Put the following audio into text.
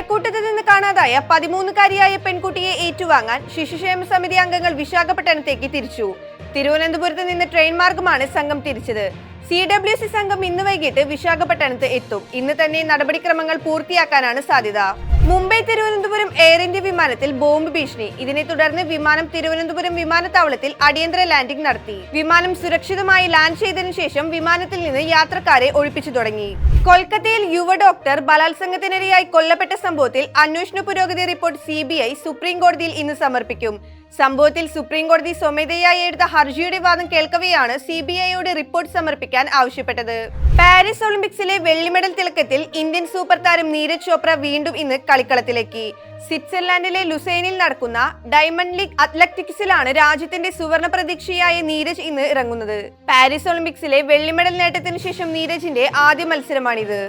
കഴക്കൂട്ടത്ത് നിന്ന് കാണാതായ പതിമൂന്നുകാരിയായ പെൺകുട്ടിയെ ഏറ്റുവാങ്ങാൻ ശിശുക്ഷേമ സമിതി അംഗങ്ങൾ വിശാഖപട്ടണത്തേക്ക് തിരിച്ചു. തിരുവനന്തപുരത്ത് നിന്ന് ട്രെയിൻ മാർഗമാണ് സംഘം തിരിച്ചത്. സി ഡബ്ല്യു സി സംഘം ഇന്ന് വൈകിട്ട് വിശാഖപട്ടണത്ത് എത്തും. ഇന്ന് തന്നെ നടപടിക്രമങ്ങൾ പൂർത്തിയാക്കാനാണ് സാധ്യത. മുംബൈ തിരുവനന്തപുരം എയർ ഇന്ത്യ വിമാനത്തിൽ ബോംബ് ഭീഷണി. ഇതിനെ തുടർന്ന് വിമാനം തിരുവനന്തപുരം വിമാനത്താവളത്തിൽ അടിയന്തര ലാൻഡിംഗ് നടത്തി. വിമാനം സുരക്ഷിതമായി ലാൻഡ് ചെയ്തതിനു ശേഷം വിമാനത്തിൽ നിന്ന് യാത്രക്കാരെ ഒഴിപ്പിച്ചു തുടങ്ങി. കൊൽക്കത്തയിൽ യുവ ഡോക്ടർ ബലാത്സംഗത്തിനിരയായി കൊല്ലപ്പെട്ട സംഭവത്തിൽ അന്വേഷണ പുരോഗതി റിപ്പോർട്ട് സി സുപ്രീം കോടതിയിൽ ഇന്ന് സമർപ്പിക്കും. സംഭവത്തിൽ സുപ്രീം കോടതി സ്വമേധയായി എടുത്ത ഹർജിയുടെ വാദം കേൾക്കവെയാണ് സി ബി ഐയോട് റിപ്പോർട്ട് സമർപ്പിക്കാൻ ആവശ്യപ്പെട്ടത്. പാരീസ് ഒളിമ്പിക്സിലെ വെള്ളി മെഡൽ തിളക്കത്തിൽ ഇന്ത്യൻ സൂപ്പർ താരം നീരജ് ചോപ്ര വീണ്ടും ഇന്ന് കളിക്കളത്തിലേക്ക്. സ്വിറ്റ്സർലാൻഡിലെ ലുസൈനിൽ നടക്കുന്ന ഡയമണ്ട് ലീഗ് അത്ലറ്റിക്സിലാണ് രാജ്യത്തിന്റെ സുവർണ പ്രതീക്ഷയായ നീരജ് ഇന്ന് ഇറങ്ങുന്നത്. പാരീസ് ഒളിമ്പിക്സിലെ വെള്ളി മെഡൽ നേട്ടത്തിന് ശേഷം നീരജിന്റെ ആദ്യ മത്സരമാണിത്.